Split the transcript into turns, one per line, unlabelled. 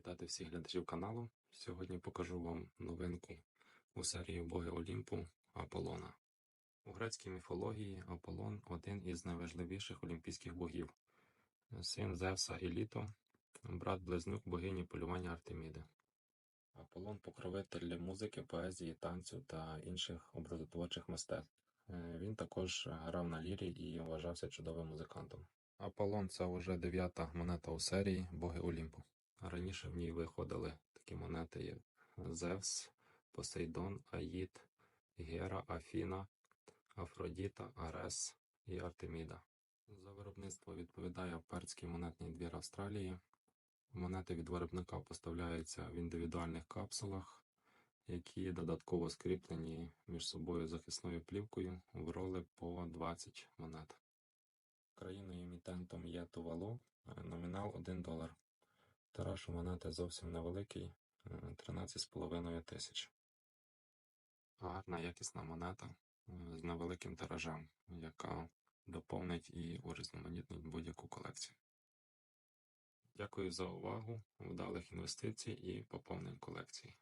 вітати всіх глядачів каналу. Сьогодні покажу вам новинку у серії Боги Олімпу Аполлона. У грецькій міфології Аполлон один із найважливіших олімпійських богів, син Зевса і Літо, брат-близнюк богині полювання Артеміди. Аполлон покровитель музики, поезії, танцю та інших образотворчих мистецтв. Е, Він також грав на лірі і вважався чудовим музикантом. Аполлон це вже дев'ята монета у серії Боги Олімпу. Раніше в ній виходили такі монети, як Зевс, Посейдон, Аїд, Гера, Афіна, Афродіта, Арес і Артеміда. За виробництво відповідає перський монетний двір Австралії. Монети від виробника поставляються в індивідуальних капсулах, які додатково скріплені між собою захисною плівкою в роли по 20 монет. Країною емітентом є Тувалу, е, номінал 1 долар. Тираж у зовсім невеликий, е, 13,5 тисяч. Гарна якісна монета е, з невеликим тиражем, яка доповнить і урізноманітнить будь-яку колекцію. Дякую за увагу, вдалих інвестицій і поповнень колекції.